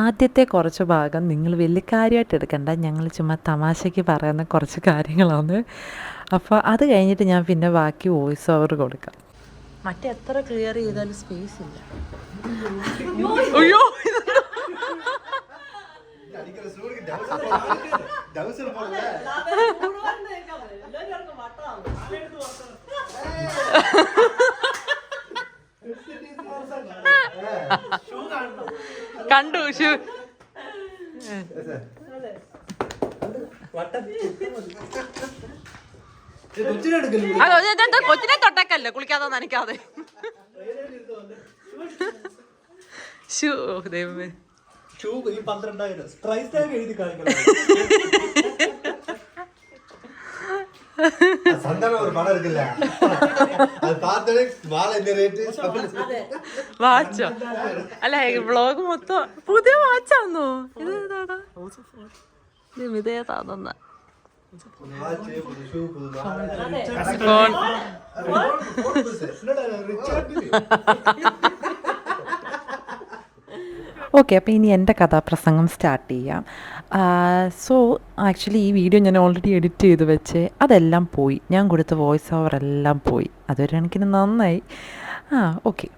ആദ്യത്തെ കുറച്ച് ഭാഗം നിങ്ങൾ വലിയ കാര്യമായിട്ട് എടുക്കണ്ട. ഞങ്ങൾ ചുമ്മാ തമാശയ്ക്ക് പറയുന്ന കുറച്ച് കാര്യങ്ങളാണ്. അപ്പോൾ അത് കഴിഞ്ഞിട്ട് ഞാൻ പിന്നെ ബാക്കി വോയിസ് ഓവർ കൊടുക്കാം. മറ്റെത്ര എത്ര ക്ലിയർ ചെയ്താലും സ്പേസ് ഇല്ല. അയ്യോ. കണ്ടു ഷു. കൊച്ചിനെ തൊട്ടക്കല്ലേ കുളിക്കാതെ നനയ്ക്കാതെ ഷൂ ദൈവമേ. ഷൂ ഈ പന്ത്രണ്ടായിരം. പ്രൈസ് ടാഗ് എഴുതി കാണിക്കണം. சந்தானம் ஒரு படம் இருக்குல்ல அது பார்த்தோன்னே வாழை இந்த ரேட்டு വാച്ചോ അല്ല വ്ളോഗ് മൊത്തം പുതിയ വാച്ചാന്നോ ഇത് ഏതാടാ ഇത് ഇതേതാണെന്ന புது வாட்ச் புது ஷூ புது வாழை ഫോൺ என்னடா റിച്ചാർഡ് ഓക്കെ അപ്പോൾ ഇനി എന്റെ കഥാപ്രസംഗം സ്റ്റാർട്ട് ചെയ്യാം. സോ ആക്ച്വലി ഈ വീഡിയോ ഞാൻ ഓൾറെഡി എഡിറ്റ് ചെയ്ത് വെച്ച് അതെല്ലാം പോയി. ഞാൻ കൊടുത്ത വോയിസ് ഓവർ എല്ലാം പോയി. അതൊരു കണക്കിന് നന്നായി. ആ ഓക്കെ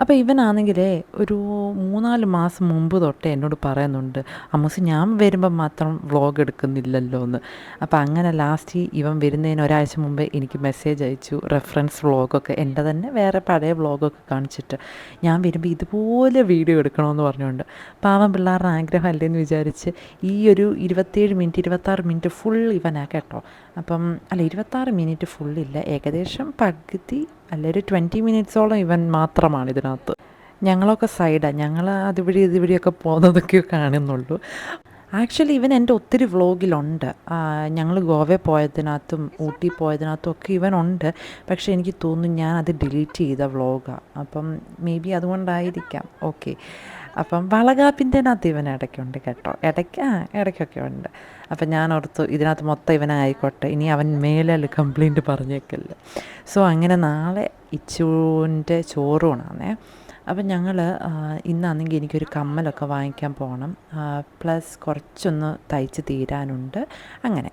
അപ്പോൾ ഇവനാണെങ്കിലേ ഒരു മൂന്നാൽ മാസം മുമ്പ് തൊട്ടേ എന്നോട് പറയുന്നുണ്ട് അമ്മൂസ് ഞാൻ വരുമ്പം മാത്രം വ്ളോഗ് എടുക്കുന്നില്ലല്ലോ എന്ന് അപ്പോൾ അങ്ങനെ ലാസ്റ്റ് ഇവൻ വരുന്നതിന് ഒരാഴ്ച മുമ്പേ എനിക്ക് മെസ്സേജ് അയച്ചു റെഫറൻസ് വ്ളോഗൊക്കെ എന്റെ തന്നെ വേറെ പഴയ വ്ളോഗൊക്കെ കാണിച്ചിട്ട്. ഞാൻ വരുമ്പോൾ ഇതുപോലെ വീഡിയോ എടുക്കണമെന്ന് പറഞ്ഞുകൊണ്ട്. പാവം പിള്ളേരുടെ ആഗ്രഹം അല്ലേന്ന് വിചാരിച്ച് ഈ ഒരു ഇരുപത്തേഴ് മിനിറ്റ് ഇരുപത്താറ് മിനിറ്റ് ഫുൾ ഇവനാ കേട്ടോ. അപ്പം അല്ല ഇരുപത്താറ് മിനിറ്റ് ഫുള്ളില്ല ഏകദേശം പകുതി അല്ല ഒരു ട്വന്റി മിനിറ്റ്സോളം ഇവൻ മാത്രമാണ് ഇതിനകത്ത്. ഞങ്ങളൊക്കെ സൈഡാണ് ഞങ്ങൾ അതിവിടെ ഇതിവിടെയൊക്കെ പോകുന്നതൊക്കെ കാണുന്നുള്ളൂ. ആക്ച്വലി ഇവൻ എന്റെ ഒത്തിരി വ്ളോഗിലുണ്ട് ഞങ്ങൾ ഗോവയിൽ പോയതിനകത്തും ഊട്ടി പോയതിനകത്തും ഒക്കെ ഇവനുണ്ട്. പക്ഷേ എനിക്ക് തോന്നുന്നു ഞാൻ അത് ഡിലീറ്റ് ചെയ്ത വ്ളോഗാണ് അപ്പം മേ ബി അതുകൊണ്ടായിരിക്കാം. ഓക്കെ അപ്പം വളകാപ്പിന്റെ അകത്ത് ഇവൻ ഇടയ്ക്കുണ്ട് കേട്ടോ. ഇടയ്ക്ക് ആ ഇടയ്ക്കൊക്കെ ഉണ്ട്. അപ്പം ഞാൻ ഓർത്തു ഇതിനകത്ത് മൊത്തം ഇവനായിക്കോട്ടെ. ഇനി അവൻ മേലെ കംപ്ലൈന്റ് പറഞ്ഞേക്കില്ല സോ അങ്ങനെ നാളെ ഇച്ചൂന്റെ ചോറൂണാണേ അപ്പം ഞങ്ങൾ ഇന്നാണെങ്കിൽ എനിക്കൊരു കമ്മലൊക്കെ വാങ്ങിക്കാൻ പോകണം പ്ലസ് കുറച്ചൊന്ന് തയ്ച്ച് തീരാനുണ്ട്. അങ്ങനെ.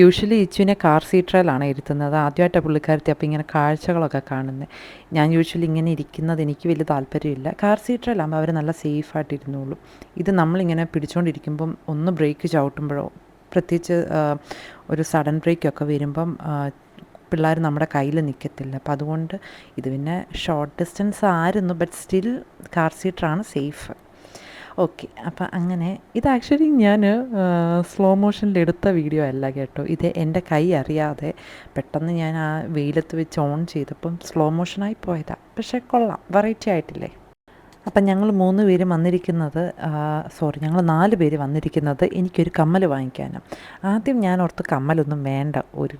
യൂഷ്വലി ഇച്ചുവിനെ കാർ സീറ്ററിലാണ് ഇരുത്തുന്നത്. ആദ്യമായിട്ടാണ് പുള്ളിക്കാരത്തി അപ്പോൾ ഇങ്ങനെ കാഴ്ചകളൊക്കെ കാണുന്നത് ഞാൻ യൂഷ്വലി ഇങ്ങനെ ഇരിക്കുന്നത് എനിക്ക് വലിയ താല്പര്യമില്ല. കാർ സീറ്ററിലാകുമ്പോൾ അവർ നല്ല സേഫായിട്ട് ഇരുന്നുള്ളൂ ഇത് നമ്മളിങ്ങനെ പിടിച്ചുകൊണ്ടിരിക്കുമ്പം ഒന്ന് ബ്രേക്ക് ചവിട്ടുമ്പോഴോ പ്രത്യേകിച്ച് ഒരു സഡൻ ബ്രേക്കൊക്കെ വരുമ്പം പിള്ളേർ നമ്മുടെ കയ്യിൽ നിൽക്കത്തില്ല അപ്പം അതുകൊണ്ട് ഇത് പിന്നെ ഷോർട്ട് ഡിസ്റ്റൻസ് ആയിരുന്നു ബട്ട് സ്റ്റിൽ കാർ സീറ്ററാണ് സേഫ് ഓക്കെ അപ്പം അങ്ങനെ ഇത് ആക്ച്വലി ഞാൻ സ്ലോ മോഷനിൽ എടുത്ത വീഡിയോ അല്ല കേട്ടോ. ഇത് എന്റെ കൈ അറിയാതെ പെട്ടെന്ന് ഞാൻ ആ വെയിലത്ത് വെച്ച് ഓൺ ചെയ്തപ്പം സ്ലോ മോഷനായി പോയതാണ് പക്ഷേ കൊള്ളാം വെറൈറ്റി ആയിട്ടില്ലേ? അപ്പം ഞങ്ങൾ മൂന്ന് പേര് വന്നിരിക്കുന്നത് സോറി ഞങ്ങൾ നാല് പേര് വന്നിരിക്കുന്നത് എനിക്കൊരു കമ്മൽ വാങ്ങിക്കാനാണ് ആദ്യം ഞാൻ ഓർത്ത് കമ്മലൊന്നും വേണ്ട. ഒരു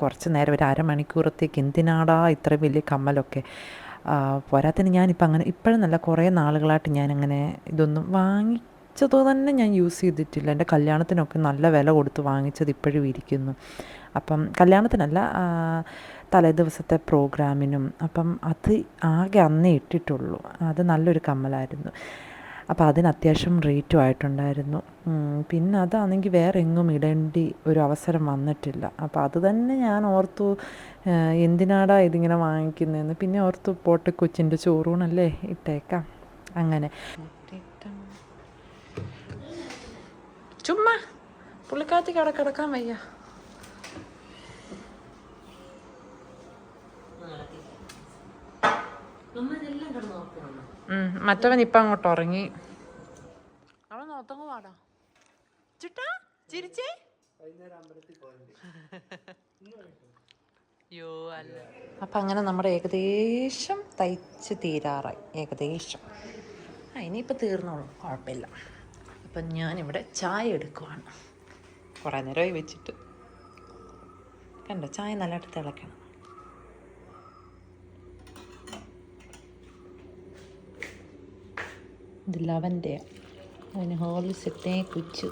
കുറച്ച് നേരം ഒരു അരമണിക്കൂറത്തേക്ക് എന്തിനാടാ ഇത്ര വലിയ കമ്മലൊക്കെ? പോരാത്തിന് ഞാനിപ്പോൾ അങ്ങനെ ഇപ്പോഴും നല്ല കുറേ നാളുകളായിട്ട് ഞാനങ്ങനെ ഇതൊന്നും വാങ്ങിച്ചതോ തന്നെ ഞാൻ യൂസ് ചെയ്തിട്ടില്ല. എന്റെ കല്യാണത്തിനൊക്കെ നല്ല വില കൊടുത്ത് വാങ്ങിച്ചത് ഇപ്പോഴും ഇരിക്കുന്നു. അപ്പം കല്യാണത്തിനല്ല തലേദിവസത്തെ തലേ ദിവസത്തെ പ്രോഗ്രാമിനും അപ്പം അത് ആകെ അന്നേ ഇട്ടിട്ടുള്ളൂ. അത് നല്ലൊരു കമ്മലായിരുന്നു. അപ്പോൾ അതിന് അത്യാവശ്യം റേറ്റും ആയിട്ടുണ്ടായിരുന്നു. പിന്നെ അതാണെങ്കിൽ വേറെ എങ്ങും ഇടേണ്ടി ഒരു അവസരം വന്നിട്ടില്ല. അപ്പോൾ അത് തന്നെ ഞാൻ ഓർത്തു എന്തിനാടാ ഇതിങ്ങനെ വാങ്ങിക്കുന്നതെന്ന് പിന്നെ ഓർത്തു പോട്ടെ കൊച്ചിന്റെ ചോറൂണല്ലേ ഇട്ടേക്കാം. അങ്ങനെ. ചുമ്മാ പുള്ളിക്കാത്തി കട വയ്യ. മറ്റവൻ ഇപ്പൊ അങ്ങോട്ട് ഉറങ്ങി. അവൻ നോത്തങ്ങ് പാടാ ചുട്ടാ ചിരിച്ചേ? യോ അല്ല. അപ്പം അങ്ങനെ നമ്മുടെ ഏകദേശം തയ്ച്ച് തീരാറായി. ഏകദേശം. ആ ഇനിയിപ്പോൾ തീർന്നോളൂ. കുഴപ്പമില്ല. അപ്പം ഞാനിവിടെ ചായ എടുക്കുവാണ്. കുറേ നേരമായി വെച്ചിട്ട്. കണ്ടോ ചായ നല്ലതായിട്ട് തിളയ്ക്കണം ഇത് ലവന്റെ അതിന് ഹോളിൽ സെറ്റേ കുച്ചു.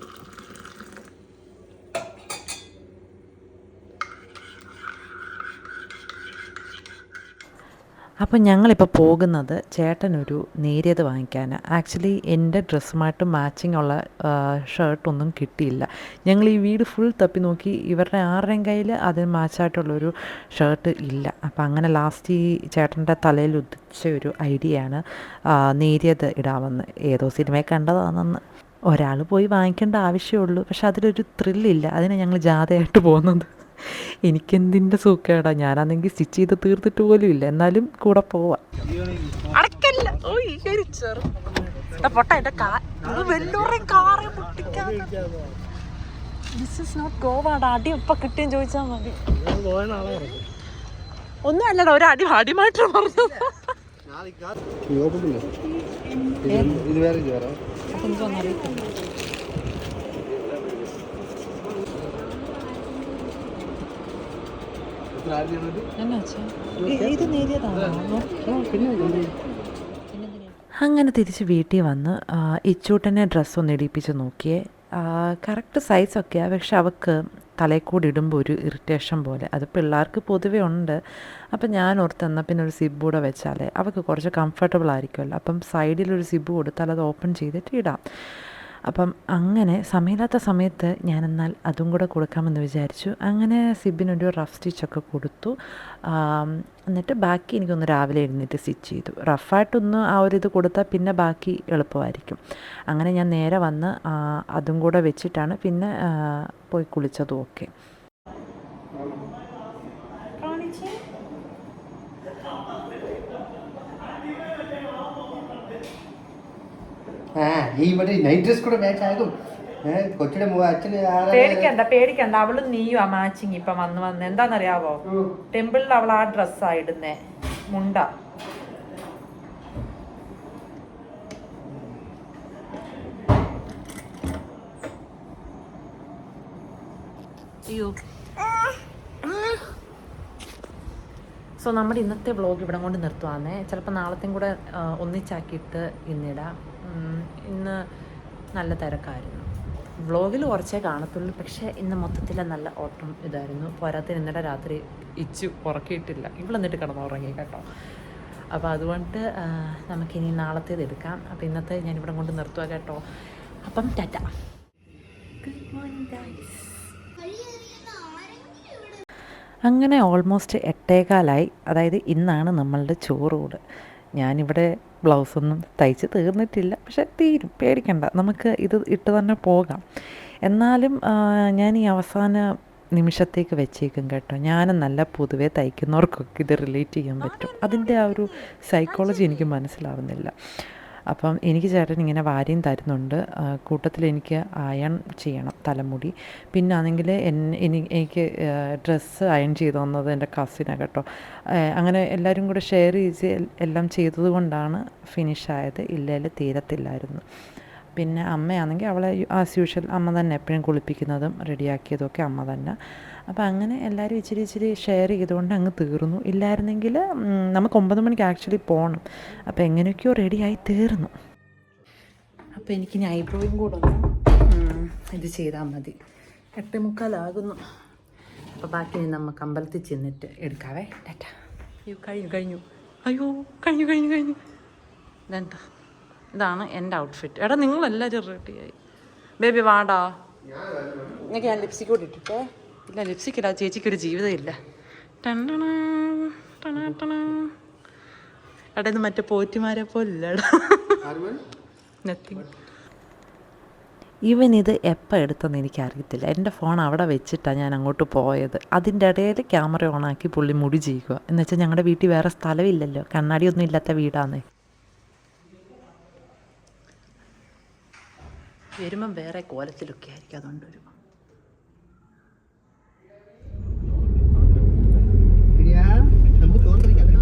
അപ്പം ഞങ്ങളിപ്പോൾ പോകുന്നത് ചേട്ടനൊരു നേരിയത് വാങ്ങിക്കാൻ ആക്ച്വലി എന്റെ ഡ്രസ്സുമായിട്ട് മാച്ചിങ് ഉള്ള ഷർട്ടൊന്നും കിട്ടിയില്ല. ഞങ്ങൾ ഈ വീട് ഫുൾ തപ്പി നോക്കി. ഇവരുടെ ആരുടെയും കയ്യിൽ അതിന് മാച്ചായിട്ടുള്ളൊരു ഷർട്ട് ഇല്ല. അപ്പോൾ അങ്ങനെ ലാസ്റ്റ് ഈ ചേട്ടന്റെ തലയിൽ ഉദിച്ച ഒരു ഐഡിയയാണ് നേരിയത് ഇടാമെന്ന്. ഏതോ സിനിമയെ കണ്ടതാണെന്ന്. ഒരാൾ പോയി വാങ്ങിക്കേണ്ട ആവശ്യമുള്ളൂ പക്ഷെ അതിലൊരു ത്രില്ലില്ല അതിനെ ഞങ്ങൾ ജാഥയായിട്ട് പോകുന്നത്. എനിക്കെന്തിന്റെ സൂക്കേടാ? ഞാനാണെങ്കിൽ സ്റ്റിച്ച് ചെയ്ത് തീർത്തിട്ട് പോലും ഇല്ല. എന്നാലും കൂടെ പോവാം. അടക്കല്ല. ഓ ഈ ഒരു ചെറു പൊട്ട എന്റെ കാ വെല്ലോറേം കാറെ പൊട്ടിക്കാതെ. ദിസ് ഇസ് നോട്ട് ഗോവാടാ. അടി ഇപ്പം കിട്ടിയും ചോദിച്ചാൽ മതി. ഒന്നും അല്ലടാ ഒരു അടി അടിമായിട്ട് പറഞ്ഞു ഇത് വേറെ ഇത് വേറെ ഇത് അങ്ങനെ തിരിച്ച് വീട്ടിൽ വന്ന് ഇച്ചൂട്ടനെ ഡ്രസ്സൊന്ന് ഇടിപ്പിച്ച് നോക്കിയേ. കറക്റ്റ് സൈസൊക്കെയാണ് പക്ഷെ അവൾക്ക് തലയിൽ കൂടി ഇടുമ്പോൾ ഒരു ഇറിറ്റേഷൻ പോലെ. അത് പിള്ളേർക്ക് പൊതുവെ ഉണ്ട്. അപ്പം ഞാൻ ഓർത്ത് എന്നാൽ പിന്നെ ഒരു സിബ് കൂടെ വെച്ചാലേ അവൾക്ക് കുറച്ച് കംഫർട്ടബിൾ ആയിരിക്കുമല്ലോ. അപ്പം സൈഡിലൊരു സിബ് കൊടുത്താൽ അത് ഓപ്പൺ ചെയ്തിട്ട് ഇടാം. അപ്പം അങ്ങനെ സമയമില്ലാത്ത സമയത്ത് ഞാനെന്നാൽ അതും കൂടെ കൊടുക്കാമെന്ന് വിചാരിച്ചു. അങ്ങനെ സിബിനൊരു റഫ് സ്റ്റിച്ചൊക്കെ കൊടുത്തു. എന്നിട്ട് ബാക്കി എനിക്കൊന്ന് രാവിലെ എഴുന്നേറ്റ് സ്റ്റിച്ച് ചെയ്തു. റഫായിട്ടൊന്ന് ആ ഒരു ഇത് കൊടുത്താൽ പിന്നെ ബാക്കി എളുപ്പമായിരിക്കും. അങ്ങനെ ഞാൻ നേരെ വന്ന് അതും കൂടെ വെച്ചിട്ടാണ് പിന്നെ പോയി കുളിച്ചതും ഒക്കെ. ആ ഈ മറ്റേ നൈറ്റ് ഡ്രസ് കൂടെ മാച്ച് ആകും കൊച്ചിയുടെ അച്ഛന് ആരാ- പേടിക്കണ്ട പേടിക്കണ്ട. അവളും നീയും ആ മാച്ചിങ് ഇപ്പൊ വന്ന് വന്ന്. എന്താണെന്നറിയാവോ? ടെമ്പിളിൽ അവൾ ആ ഡ്രസ്സാ ഇടുന്നേ. മുണ്ട. അയ്യോ. സോ നമ്മുടെ ഇന്നത്തെ വ്ളോഗ് ഇവിടെ കൊണ്ട് നിർത്തുവാന്നേ. ചിലപ്പോൾ നാളത്തെയും കൂടെ ഒന്നിച്ചാക്കിയിട്ട് ഇന്നിടാം. ഇന്ന് നല്ല തിരക്കായിരുന്നു. വ്ളോഗിൽ കുറച്ചേ കാണത്തുള്ളൂ. പക്ഷേ ഇന്ന് മൊത്തത്തിൽ നല്ല ഓട്ടം ഇതായിരുന്നു. പോരാത്തിന് ഇന്നലെ രാത്രി ഇച്ച് ഉറക്കിയിട്ടില്ല. ഇവളെന്നിട്ട് കിടന്നുറങ്ങി കേട്ടോ. അപ്പോൾ അതുകൊണ്ട് നമുക്കിനി നാളത്തേത് എടുക്കാം. അപ്പോൾ ഇന്നത്തെ ഞാൻ ഇവിടെ കൊണ്ട് നിർത്തുക കേട്ടോ. അപ്പം ടാറ്റ. ഗുഡ് മോർണിംഗ് ഗൈസ് അങ്ങനെ ഓൾമോസ്റ്റ് എട്ടേകാലായി. അതായത് ഇന്നാണ് നമ്മളുടെ ചോറൂട്. ഞാനിവിടെ ബ്ലൗസൊന്നും തയ്ച്ച് തീർന്നിട്ടില്ല. പക്ഷെ തീരും പേടിക്കണ്ട. നമുക്ക് ഇത് ഇട്ട് തന്നെ പോകാം. എന്നാലും ഞാൻ ഈ അവസാന നിമിഷത്തേക്ക് വെച്ചേക്കും കേട്ടോ. ഞാൻ നല്ല പൊതുവേ തയ്ക്കുന്നവർക്കൊക്കെ ഇത് റിലേറ്റ് ചെയ്യാൻ പറ്റും. അതിന്റെ ആ ഒരു സൈക്കോളജി എനിക്ക് മനസ്സിലാവുന്നില്ല. അപ്പം എനിക്ക് ചേട്ടൻ ഇങ്ങനെ വാരിയും തരുന്നുണ്ട്. കൂട്ടത്തിൽ എനിക്ക് അയൺ ചെയ്യണം തലമുടി. പിന്നെ ആണെങ്കിൽ എനിക്ക് ഡ്രസ്സ് അയൺ ചെയ്തു തന്നത് എന്റെ കസിനാണ് കേട്ടോ. അങ്ങനെ എല്ലാവരും കൂടെ ഷെയർ ചെയ്ത് എല്ലാം ചെയ്തതുകൊണ്ടാണ് ഫിനിഷ് ആയത്. ഇല്ലെങ്കിൽ തീരത്തില്ലായിരുന്നു. പിന്നെ അമ്മയാണെങ്കിൽ അവളെ ആസ് യൂഷ്വൽ അമ്മ തന്നെ എപ്പോഴും കുളിപ്പിക്കുന്നതും റെഡിയാക്കിയതും ഒക്കെ അമ്മ തന്നെ. അപ്പോൾ അങ്ങനെ എല്ലാവരും ഇച്ചിരി ഇച്ചിരി ഷെയർ ചെയ്തുകൊണ്ട് അങ്ങ് തീർന്നു. ഇല്ലായിരുന്നെങ്കിൽ നമുക്ക് ഒമ്പത് മണിക്ക് ആക്ച്വലി പോകണം അപ്പോൾ എങ്ങനെയൊക്കെയോ റെഡിയായി തീർന്നു. അപ്പോൾ എനിക്കിനി ഐബ്രോയും കൂടെ ഒന്ന് ഇത് ചെയ്താൽ മതി. എട്ട് മുക്കാലാകുന്നു അപ്പോൾ ബാക്കി നമുക്ക് അമ്പലത്തിൽ ചെന്നിട്ട് എടുക്കാവേ. ടാറ്റ. അയ്യോ കഴിഞ്ഞു കഴിഞ്ഞു. അയ്യോ കഴിഞ്ഞു കഴിഞ്ഞു കഴിഞ്ഞു. ഇതെന്താ ഇതാണ് എന്റെ ഔട്ട്ഫിറ്റ് എടാ നിങ്ങളെല്ലാവരും റെഡിയായി ബേബി വാടാ. നിങ്ങൾക്ക് ഞാൻ ലിപ്സ്റ്റിക് കൂടി ഇട്ടിട്ടേ? ഇല്ല ലിപ്സ്റ്റിക് ഇല്ല ചേച്ചിക്ക് ഒരു ജീവിതമില്ല. ടണ, ടണ. എടാ ഇത് മറ്റേ പോറ്റിമാരെ പോലില്ലടാ. നത്തിങ് ഇവൻ ഇത് എപ്പോൾ എടുത്തെന്ന് എനിക്കറിയത്തില്ല. എന്റെ ഫോൺ അവിടെ വെച്ചിട്ടാണ് ഞാൻ അങ്ങോട്ട് പോയത്. അതിന്റെ ഇടയിൽ ക്യാമറ ഓണാക്കി പുള്ളി മുടി ചെയ്യുക. എന്ന് വെച്ചാൽ ഞങ്ങളുടെ വീട്ടിൽ വേറെ സ്ഥലമില്ലല്ലോ. കണ്ണാടിയൊന്നും ഇല്ലാത്ത വീടാണ് വരുമ്പം വേറെ കോലത്തിലൊക്കെ ആയിരിക്കും. അതുകൊണ്ട് വരുമ്പം നമുക്ക് ചോറ്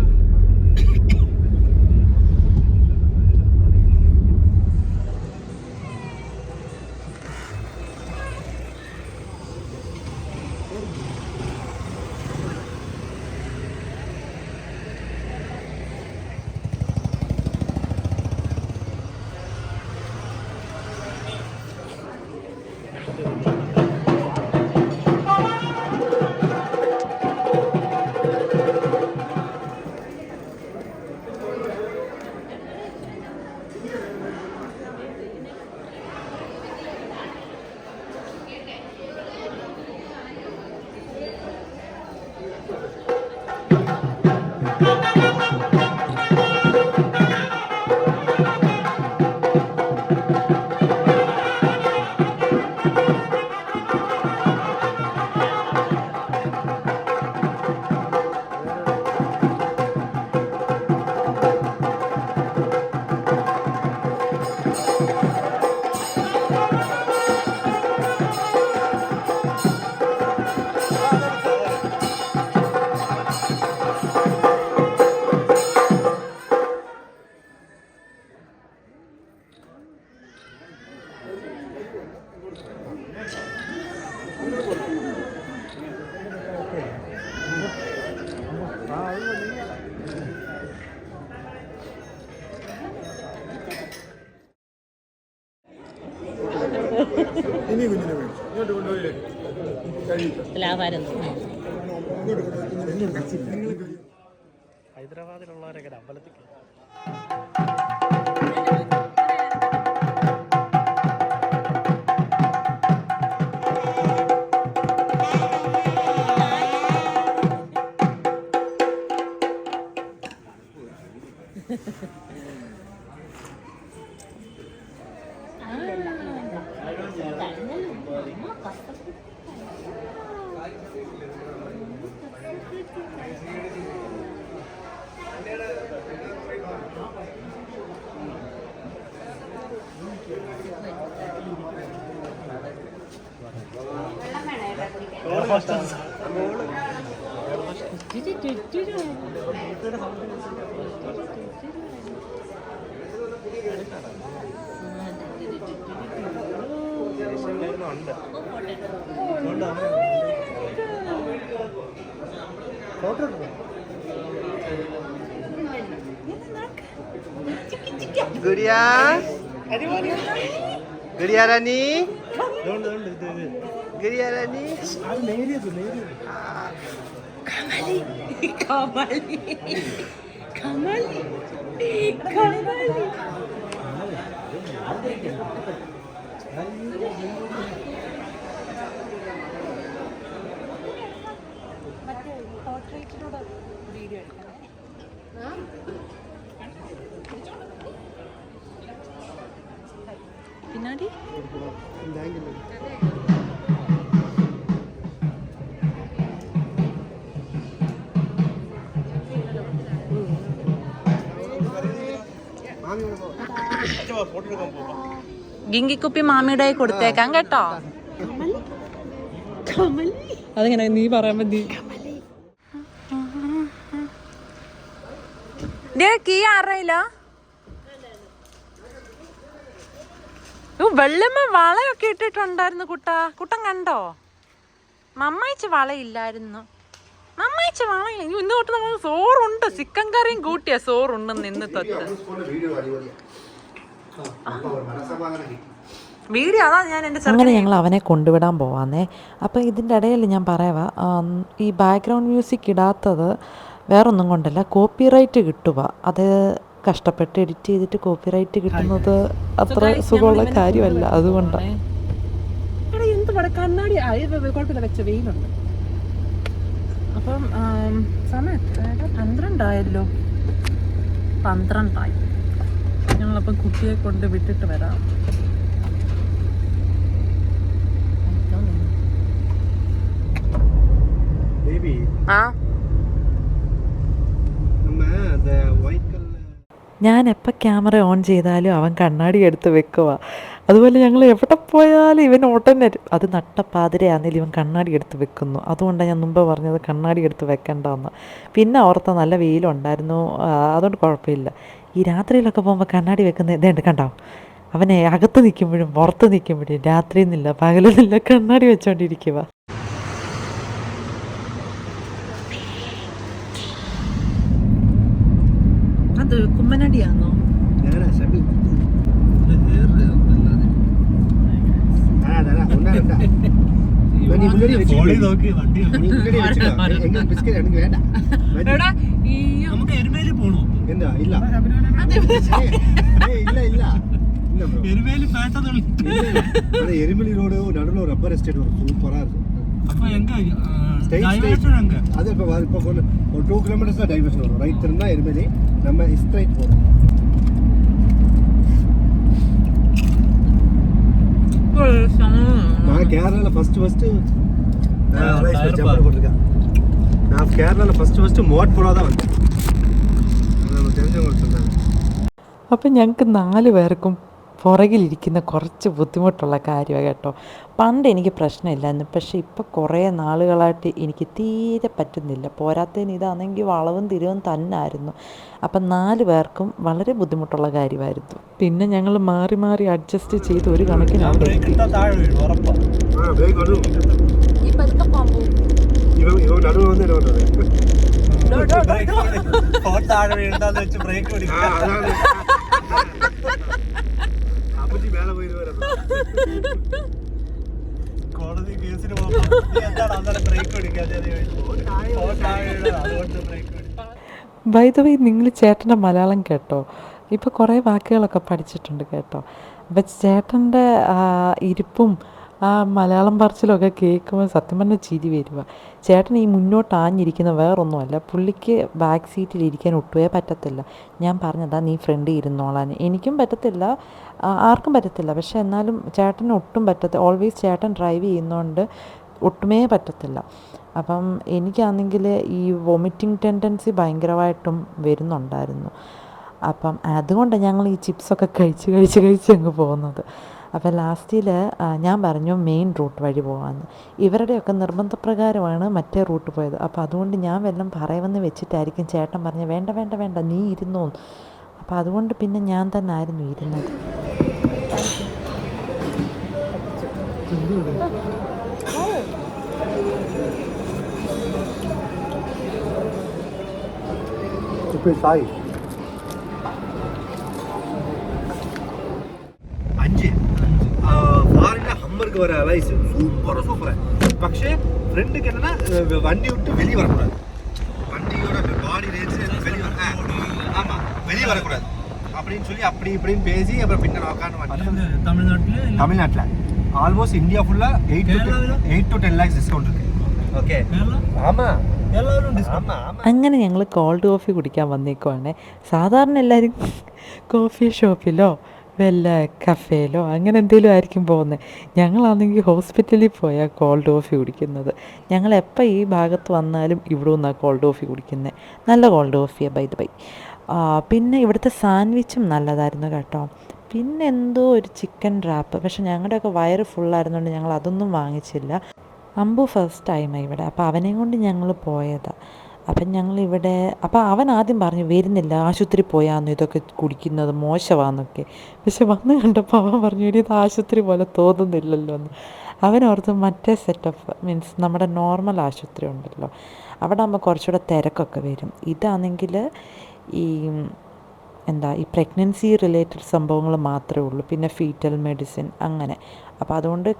ഫോട്ടോ ഗുഡിയാ ഗുഡിയാ റാണി ഇതുകൊണ്ട് ഇതുകൊണ്ട് ഇത് ഇത് കമലി കമലി നേരിയത് നേരിയത് പിന്നാടി ഗിങ്കിക്കുപ്പി മാമിയുടെ കയ്യിൽ കൊടുത്തേക്കാം കേട്ടോ. അതിങ്ങനെ നീ പറയാൻ മതി കീ ആറയിലോ വെള്ളമ്മ വളയൊക്കെ ഇട്ടിട്ടുണ്ടായിരുന്നു കുട്ട. കുട്ടൻ കണ്ടോ? മമ്മയിച്ച് വളയില്ലായിരുന്നു. മമ്മയിച്ച് വളയില്ല ഇനി ഇന്ന് തൊട്ട് നമ്മൾ സോറുണ്ട്. ചിക്കൻ കറിയും കൂട്ടിയാ സോറുണ്ടെന്ന് ഇന്ന് തൊട്ട്. വീഡിയോ അതാ ഞാൻ എന്റെ അങ്ങനെ ഞങ്ങൾ അവനെ കൊണ്ടുവിടാൻ പോവാന്നേ. അപ്പോൾ ഇതിന്റെ ഇടയിൽ ഞാൻ പറയാ ഈ ബാക്ക്ഗ്രൗണ്ട് മ്യൂസിക് ഇടാത്തത് വേറൊന്നും കൊണ്ടല്ല കോപ്പിറൈറ്റ് കിട്ടുക അത് കഷ്ടപ്പെട്ട് എഡിറ്റ് ചെയ്തിട്ട് കോപ്പിറൈറ്റ് കിട്ടുന്നത് അത്ര സുഖമുള്ള കാര്യമല്ല അതുകൊണ്ടാണ് എന്ത് പട കണ്ണാടി ആ, ഇത് കുഴപ്പമില്ല വെച്ച വെയിലുണ്ട്. അപ്പം സമയത്ത്? പന്ത്രണ്ടായല്ലോ. പന്ത്രണ്ടായി. ഞങ്ങളപ്പോൾ കുട്ടിയെ കൊണ്ട് വിട്ടിട്ട് വരാം. ഞാൻ എപ്പോൾ ക്യാമറ ഓൺ ചെയ്താലും അവൻ കണ്ണാടി എടുത്ത് വെക്കുക അതുപോലെ ഞങ്ങൾ എവിടെ പോയാലും ഇവൻ ഉടനെ അത് നട്ടപ്പാതിരയാണെങ്കിലും ഇവൻ കണ്ണാടി എടുത്ത് വെക്കുന്നു. അതുകൊണ്ടാണ് ഞാൻ മുമ്പ് പറഞ്ഞത് കണ്ണാടി എടുത്ത് വെക്കണ്ടെന്ന്. പിന്നെ ഓർത്ത നല്ല വെയിലുണ്ടായിരുന്നു. അതുകൊണ്ട് കുഴപ്പമില്ല. ഈ രാത്രിയിലൊക്കെ പോകുമ്പോൾ കണ്ണാടി വെക്കുന്നത് ഇതേണ്ട് കണ്ടോ അവനെ അകത്ത് നിൽക്കുമ്പോഴും പുറത്ത് നിൽക്കുമ്പോഴും രാത്രി നിന്നില്ല പകലെന്നില്ല കണ്ണാടി വെച്ചോണ്ടിരിക്കുക അത് കുമ്മനടിയാണോ ആ எருமலி ரோடு நடுவில் ரப்பர் எஸ்டேட் வரும் சூப்பரா இருக்கும் அப்ப எங்க Straight, டைவர்ஷன் எங்க அது இப்போ இப்போ ஒரு டூ கிலோமீட்டர்ஸ் தான் டைவர்ஷன் வரும் ரைட் திருந்தா எருமேலி நம்ம ஸ்ட்ரைட் போகிறோம் நான் கேரளாவில் ஃபஸ்ட்டு ஃபஸ்ட்டு தயார்ப்பா. போட்டிருக்கேன் நான் கேரளாவில் ஃபஸ்ட்டு ஃபஸ்ட்டு மோட் போல தான் வந்தேன் அது நம்ம தெரிஞ்சவங்களுக்கு சொன்னாங்க അപ്പം ഞങ്ങൾക്ക് നാല് പേർക്കും പുറകിലിരിക്കുന്ന കുറച്ച് ബുദ്ധിമുട്ടുള്ള കാര്യമാണ് കേട്ടോ. പണ്ട് എനിക്ക് പ്രശ്നമില്ലായിരുന്നു. പക്ഷെ ഇപ്പം കുറേ നാളുകളായിട്ട് എനിക്ക് തീരെ പറ്റുന്നില്ല. പോരാത്തതിന് ഇതാണെങ്കിൽ വളവും തിരിവും തന്നായിരുന്നു. അപ്പം നാല് പേർക്കും വളരെ ബുദ്ധിമുട്ടുള്ള കാര്യമായിരുന്നു. പിന്നെ ഞങ്ങൾ മാറി മാറി അഡ്ജസ്റ്റ് ചെയ്ത് ഒരു കണക്കിന് താഴെ വെച്ച് ബ്രേക്ക് ബ്രേക്ക് കേസിന് ബൈ ദ വേ നിങ്ങൾ ചേട്ടന്റെ മലയാളം കേട്ടോ? ഇപ്പോൾ കുറേ വാക്കുകളൊക്കെ പഠിച്ചിട്ടുണ്ട് കേട്ടോ. അപ്പം ചേട്ടന്റെ ഇരിപ്പും ആ മലയാളം പറച്ചിലൊക്കെ കേൾക്കുമ്പോൾ സത്യം പറഞ്ഞാൽ ചിരി വരിക ചേട്ടൻ ഈ മുന്നോട്ട് ആഞ്ഞിരിക്കുന്ന വേറൊന്നുമല്ല പുള്ളിക്ക് ബാക്ക് സീറ്റിൽ ഇരിക്കാൻ ഒട്ടുമേ പറ്റത്തില്ല. ഞാൻ പറഞ്ഞതാ നീ ഫ്രണ്ട് ഇരുന്നോളാൻ. എനിക്കും പറ്റത്തില്ല ആർക്കും പറ്റത്തില്ല. പക്ഷെ എന്നാലും ചേട്ടന് ഒട്ടും പറ്റത്തി ഓൾവേസ് ചേട്ടൻ ഡ്രൈവ് ചെയ്യുന്നതുകൊണ്ട് ഒട്ടുമേ പറ്റത്തില്ല. അപ്പം എനിക്കാണെങ്കിൽ ഈ വൊമിറ്റിംഗ് ടെൻഡൻസി ഭയങ്കരമായിട്ടും വരുന്നുണ്ടായിരുന്നു. അപ്പം അതുകൊണ്ടാണ് ഞങ്ങൾ ഈ ചിപ്സൊക്കെ കഴിച്ച് കഴിച്ച് കഴിച്ച് അങ്ങ് പോകുന്നത്. അപ്പോൾ ലാസ്റ്റിൽ ഞാൻ പറഞ്ഞു മെയിൻ റൂട്ട് വഴി പോകാമെന്ന് ഇവരുടെയൊക്കെ നിർബന്ധപ്രകാരമാണ് മറ്റേ റൂട്ട് പോയത്. അപ്പോൾ അതുകൊണ്ട് ഞാൻ വല്ലതും പറയുമെന്ന് വെച്ചിട്ടായിരിക്കും ചേട്ടൻ പറഞ്ഞു വേണ്ട വേണ്ട വേണ്ട നീ ഇരുന്നോ അപ്പോൾ അതുകൊണ്ട് പിന്നെ ഞാൻ തന്നെ ആയിരുന്നു ഇരുന്നത്. ഇപ്പോൾ ஃப்ரண்ட் வர அலைஸ் சூப்பராக சூப்பராக പക്ഷേ ഫ്രണ്ടിക്ക് എന്നാ വണ്ടി വിട്ട് വെളി വരക്കൂടാது வண்டியோட பாடி ரேஞ்ச் வெளியே வர ஆமாம் வெளியே வரக்கூடாது அப்படின்னு சொல்லி அப்படி இப்படின்னு பேசி அப்புறம் பின்னர் உட்காந்து தமிழ்நாட்டில் தமிழ்நாட்டில் ஆல்மோஸ்ட் இந்தியா ஃபுல்லாக eight to eight to ten lakhs discount இருக்கு ഓക്കെ. ആമാ. അങ്ങനെ ഞങ്ങൾ കോൾഡ് കോഫി കുടിക്കാൻ വന്നേക്കുവാണ്. സാധാരണ എല്ലാവരും കോഫി ഷോപ്പിലോ വല്ല കഫേയിലോ അങ്ങനെ എന്തെങ്കിലും ആയിരിക്കും പോകുന്നത് ഞങ്ങളാണെങ്കിൽ ഹോസ്പിറ്റലിൽ പോയാൽ കോൾഡ് കോഫി കുടിക്കുന്നത്. ഞങ്ങൾ എപ്പോൾ ഈ ഭാഗത്ത് വന്നാലും ഇവിടെ നിന്നാണ് കോൾഡ് കോഫി കുടിക്കുന്നത് നല്ല കോൾഡ് കോഫിയാണ് ബൈ ദ ബൈ പിന്നെ ഇവിടുത്തെ സാൻഡ്വിച്ചും നല്ലതായിരുന്നു കേട്ടോ. പിന്നെ എന്തോ ഒരു ചിക്കൻ റാപ്പ് പക്ഷെ ഞങ്ങളുടെയൊക്കെ വയറ് ഫുള്ളായിരുന്നുകൊണ്ട് ഞങ്ങൾ അതൊന്നും വാങ്ങിച്ചില്ല. അമ്പു ഫസ്റ്റ് ടൈമാണ് ഇവിടെ. അപ്പോൾ അവനെയും കൊണ്ട് ഞങ്ങൾ പോയതാണ് അപ്പം ഞങ്ങളിവിടെ അപ്പം അവൻ ആദ്യം പറഞ്ഞു വരുന്നില്ല ആശുപത്രി പോയാന്ന് ഇതൊക്കെ കുടിക്കുന്നത് മോശമാണെന്നൊക്കെ പക്ഷെ വന്ന് കണ്ടപ്പോൾ അവൻ പറഞ്ഞു ഇനി ഇത് ആശുപത്രി പോലെ തോന്നുന്നില്ലല്ലോ എന്ന്. അവൻ ഓർത്ത് മറ്റേ സെറ്റപ്പ് മീൻസ് നമ്മുടെ നോർമൽ ആശുപത്രി ഉണ്ടല്ലോ അവിടെ ആകുമ്പോൾ കുറച്ചുകൂടെ തിരക്കൊക്കെ വരും. ഇതാണെങ്കിൽ ഈ എന്താ ഈ പ്രഗ്നൻസി റിലേറ്റഡ് സംഭവങ്ങൾ മാത്രമേ ഉള്ളൂ. പിന്നെ ഫീറ്റൽ മെഡിസിൻ അങ്ങനെ. അപ്പോൾ അതുകൊണ്ട്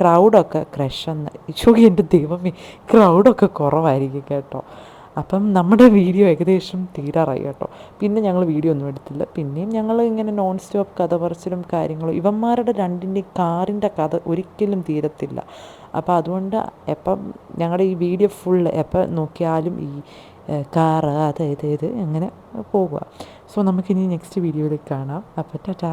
ക്രൗഡൊക്കെ ക്രഷെന്ന് ഇഷോ എന്റെ ദൈവമേ ക്രൗഡൊക്കെ കുറവായിരിക്കും കേട്ടോ. അപ്പം നമ്മുടെ വീഡിയോ ഏകദേശം തീരാറായി കേട്ടോ. പിന്നെ ഞങ്ങൾ വീഡിയോ ഒന്നും എടുത്തില്ല. പിന്നെയും ഞങ്ങൾ ഇങ്ങനെ നോൺ സ്റ്റോപ്പ് കഥ പറച്ചിലും കാര്യങ്ങളും ഇവന്മാരുടെ രണ്ടിന്റെയും കാറിന്റെ കഥ ഒരിക്കലും തീരത്തില്ല. അപ്പോൾ അതുകൊണ്ട് എപ്പം ഞങ്ങളുടെ ഈ വീഡിയോ ഫുൾ എപ്പം നോക്കിയാലും ഈ കാറ് അതായത് ഇത് അങ്ങനെ പോകുക സോ നമുക്കിനി നെക്സ്റ്റ് വീഡിയോയിൽ കാണാം. അപ്പോൾ ടാറ്റാ